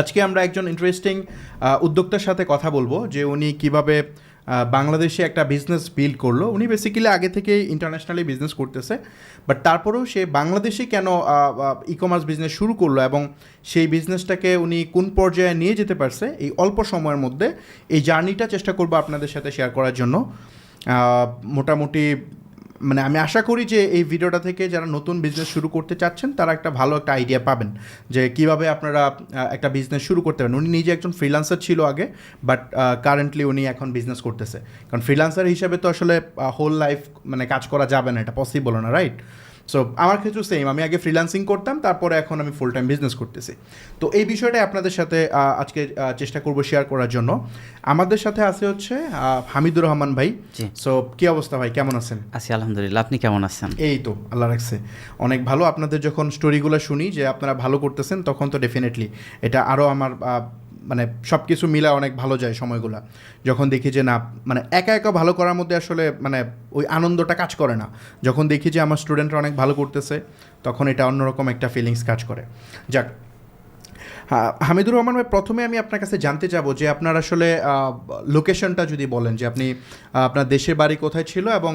আজকে আমরা একজন ইন্টারেস্টিং উদ্যোক্তার সাথে কথা বলব যে উনি কীভাবে বাংলাদেশে একটা বিজনেস বিল্ড করল। উনি বেসিক্যালি আগে থেকে ইন্টারন্যাশনালি বিজনেস করতেছে বাট তারপরেও সে বাংলাদেশে কেন ই কমার্স বিজনেস শুরু করল এবং সেই বিজনেসটাকে উনি কোন পর্যায়ে নিয়ে যেতে পারছে, এই অল্প সময়ের মধ্যে এই জার্নিটা চেষ্টা করব আপনাদের সাথে শেয়ার করার জন্য। মোটামুটি মানে আমি আশা করি যে এই ভিডিওটা থেকে যারা নতুন বিজনেস শুরু করতে চাচ্ছেন, তারা একটা ভালো একটা আইডিয়া পাবেন যে কীভাবে আপনারা একটা বিজনেস শুরু করতে পারেন। উনি নিজে একজন ফ্রিলান্সার ছিল আগে বাট কারেন্টলি উনি এখন বিজনেস করতেছে। কারণ ফ্রিলান্সার হিসেবে তো আসলে হোল লাইফ মানে কাজ করা যাবে না, এটা পসিবল না রাইট সো আমার ক্ষেত্রে সেম আমি আগে ফ্রিল্যান্সিং করতাম তারপরে এখন আমি ফুল টাইম বিজনেস করতেছি। তো এই বিষয়টা আপনাদের সাথে আজকে চেষ্টা করব শেয়ার করার জন্য। আমাদের সাথে আছে হচ্ছে হামিদুর রহমান ভাই। সো কি অবস্থা ভাই? কেমন আছেন? আছি আলহামদুলিল্লাহ। আপনি কেমন আছেন? এই তো আল্লাহ রাখছে। অনেক ভালো। আপনাদের যখন স্টোরিগুলো শুনি যে আপনারা ভালো করতেছেন তখন তো ডেফিনেটলি এটা আরও আমার মানে সব কিছু মিলা অনেক ভালো যায় সময়গুলো। যখন দেখি যে না মানে একা একা ভালো করার মধ্যে আসলে মানে ওই আনন্দটা কাজ করে না। যখন দেখি যে আমার স্টুডেন্টরা অনেক ভালো করতেছে, তখন এটা অন্যরকম একটা ফিলিংস কাজ করে। যাক হামিদুর রহমান ভাই, প্রথমে আমি আপনার কাছে জানতে চাবো যে আপনার আসলে লোকেশনটা যদি বলেন যে আপনি আপনার দেশের বাড়ি কোথায় ছিল এবং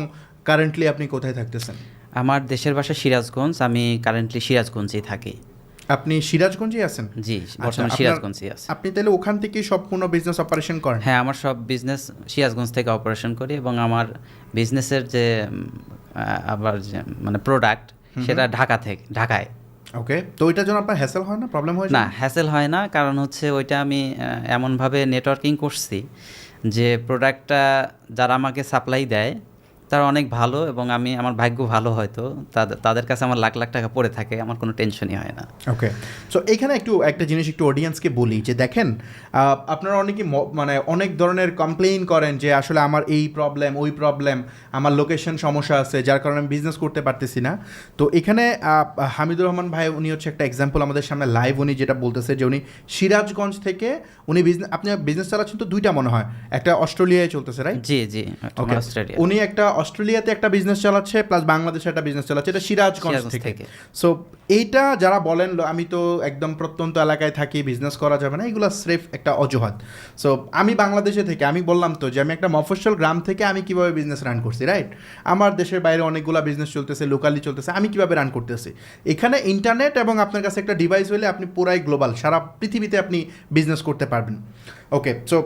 কারেন্টলি আপনি কোথায় থাকতেছেন? আমার দেশের বাসা সিরাজগঞ্জ, আমি কারেন্টলি সিরাজগঞ্জেই থাকি। আপনি সিরাজগঞ্জে আছেন? জি আচ্ছা, বর্তমানে সিরাজগঞ্জে আছি। আপনি তাহলে ওখান থেকেই সম্পূর্ণ বিজনেস অপারেশন করেন? হ্যাঁ আমার সব বিজনেস সিরাজগঞ্জ থেকে অপারেশন করি এবং আমার বিজনেসের যে আবার যে মানে প্রোডাক্ট সেটা ঢাকা থেকে ঢাকায়। ওকে তো ওইটার জন্য আপনার হ্যাসেল হয় না? প্রবলেম হয় না হ্যাসেল হয় না কারণ হচ্ছে ওইটা আমি এমনভাবে নেটওয়ার্কিং করছি যে প্রোডাক্টটা যারা আমাকে সাপ্লাই দেয় তারা অনেক ভালো এবং আমি আমার ভাগ্য ভালো হয়তো। তাদের তাদের কাছে আমার লাখ লাখ টাকা পড়ে থাকে আমার কোনো টেনশনই হয় না। ওকে সো এখানে একটু একটা জিনিস একটু অডিয়েন্সকে বলি যে দেখেন আপনারা অনেকে মানে অনেক ধরনের কমপ্লেইন করেন যে আসলে আমার এই প্রবলেম ওই প্রবলেম আমার লোকেশন সমস্যা আছে যার কারণে আমি বিজনেস করতে পারতেছি না। তো এখানে হামিদুর রহমান ভাই উনি হচ্ছে একটা এক্সাম্পল আমাদের সামনে লাইভ উনি যেটা বলতেছে যে উনি সিরাজগঞ্জ থেকে উনি বিজনেস আপনি বিজনেস চালাচ্ছেন তো দুইটা মনে হয় একটা অস্ট্রেলিয়ায় চলতেছে রাইট জি জি ওকে অস্ট্রেলিয়া। উনি একটা অস্ট্রেলিয়াতে একটা বিজনেস চালাচ্ছে প্লাস বাংলাদেশে একটা বিজনেস চালাচ্ছে এটা সিরাজগঞ্জ থেকে। সো এইটা যারা বলেন আমি তো একদম প্রত্যন্ত এলাকায় থাকি বিজনেস করা যাবে না এগুলো স্রেফ একটা অজুহাত। সো আমি বাংলাদেশে থেকে আমি বললাম তো যে আমি একটা মফস্বল গ্রাম থেকে আমি কীভাবে বিজনেস রান করছি রাইট আমার দেশের বাইরে অনেকগুলো বিজনেস চলতেছে লোকালি চলতেছে আমি কীভাবে রান করতেছি? এখানে ইন্টারনেট এবং আপনার কাছে একটা ডিভাইস হলে আপনি পুরাই গ্লোবাল সারা পৃথিবীতে আপনি বিজনেস করতে পারবেন। Okay so